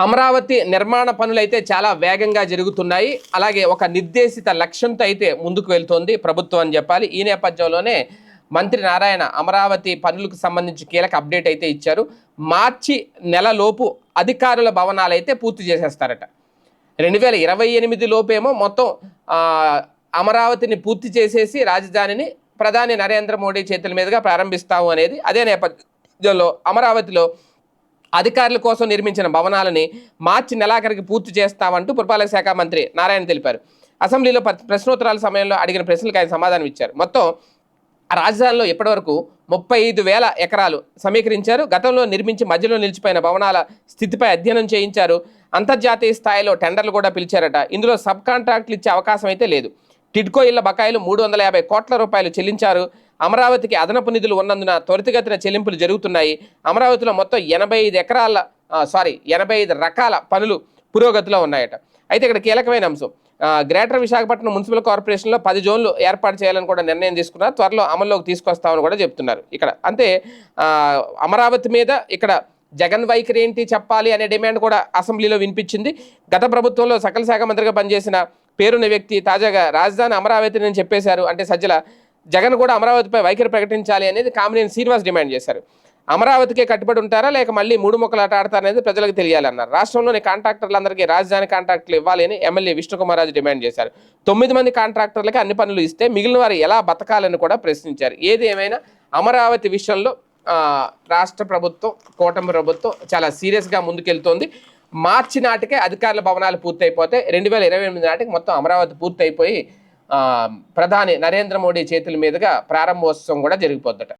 అమరావతి నిర్మాణ పనులైతే చాలా వేగంగా జరుగుతున్నాయి. అలాగే ఒక నిర్దేశిత లక్ష్యంతో అయితే ముందుకు వెళ్తోంది ప్రభుత్వం అని చెప్పాలి. ఈ నేపథ్యంలోనే మంత్రి నారాయణ అమరావతి పనులకు సంబంధించి కీలక అప్డేట్ అయితే ఇచ్చారు. మార్చి నెలలోపు అధికారుల భవనాలు అయితే పూర్తి చేసేస్తారట. రెండు వేల ఇరవై ఎనిమిది లోపేమో మొత్తం అమరావతిని పూర్తి చేసేసి రాజధానిని ప్రధాని నరేంద్ర మోడీ చేతుల మీదుగా ప్రారంభిస్తాము అనేది అదే నేపథ్యంలో అమరావతిలో అధికారుల కోసం నిర్మించిన భవనాలని మార్చి నెలాఖరికి పూర్తి చేస్తామంటూ పురపాలక శాఖ మంత్రి నారాయణ తెలిపారు. అసెంబ్లీలో ప్రశ్నోత్తరాల సమయంలో అడిగిన ప్రశ్నలకు ఆయన సమాధానం ఇచ్చారు. మొత్తం రాజధానిలో ఇప్పటివరకు ముప్పై ఐదు వేల ఎకరాలు సమీకరించారు. గతంలో నిర్మించి మధ్యలో నిలిచిపోయిన భవనాల స్థితిపై అధ్యయనం చేయించారు. అంతర్జాతీయ స్థాయిలో టెండర్లు కూడా పిలిచారట. ఇందులో సబ్ కాంట్రాక్ట్లు ఇచ్చే అవకాశం అయితే లేదు. టిడ్కో ఇళ్ళ బకాయిలు మూడు వందల యాభై కోట్ల రూపాయలు చెల్లించారు. అమరావతికి అదనపు నిధులు ఉన్నందున త్వరితగతిన చెల్లింపులు జరుగుతున్నాయి. అమరావతిలో మొత్తం ఎనభై ఐదు ఎకరాల సారీ ఎనభై ఐదు రకాల పనులు పురోగతిలో ఉన్నాయట. అయితే ఇక్కడ కీలకమైన అంశం. గ్రేటర్ విశాఖపట్నం మున్సిపల్ కార్పొరేషన్లో పది జోన్లు ఏర్పాటు చేయాలని కూడా నిర్ణయం తీసుకున్నారు త్వరలో అమల్లోకి తీసుకొస్తామని కూడా చెప్తున్నారు ఇక్కడ. అంటే అమరావతి మీద ఇక్కడ జగన్ వైఖరి ఏంటి చెప్పాలి అనే డిమాండ్ కూడా అసెంబ్లీలో వినిపించింది. గత ప్రభుత్వంలో సకల శాఖ మంత్రిగా పనిచేసిన పేరున్న వ్యక్తి తాజాగా రాజధాని అమరావతి నేను చెప్పేశారు. అంటే సజ్జల జగన్ కూడా అమరావతిపై వైఖరి ప్రకటించాలి అనేది కామినేని శ్రీనివాస్ డిమాండ్ చేశారు. అమరావతికే కట్టుబడి ఉంటారా? లేక మళ్ళీ మూడు మొక్కలు ఆట ఆడతారా అనేది ప్రజలకు తెలియాలన్నారు. రాష్ట్రంలోని కాంట్రాక్టర్లందరికీ రాజధాని కాంట్రాక్టులు ఇవ్వాలి అని ఎమ్మెల్యే విష్ణుకుమారాజు డిమాండ్ చేశారు. తొమ్మిది మంది కాంట్రాక్టర్లకి అన్ని పనులు ఇస్తే మిగిలిన వారు ఎలా బతకాలని కూడా ప్రశ్నించారు. ఏది ఏమైనా అమరావతి విషయంలో రాష్ట్ర ప్రభుత్వం కూటమి ప్రభుత్వం చాలా సీరియస్గా ముందుకెళ్తోంది. మార్చి నాటికే అధికారుల భవనాలు పూర్తయిపోతే రెండు వేల ఇరవై ఎనిమిది నాటికి మొత్తం అమరావతి పూర్తయిపోయి ప్రధాని నరేంద్ర మోడీ చేతుల మీదుగా ప్రారంభోత్సవం కూడా జరిగిపోద్దట.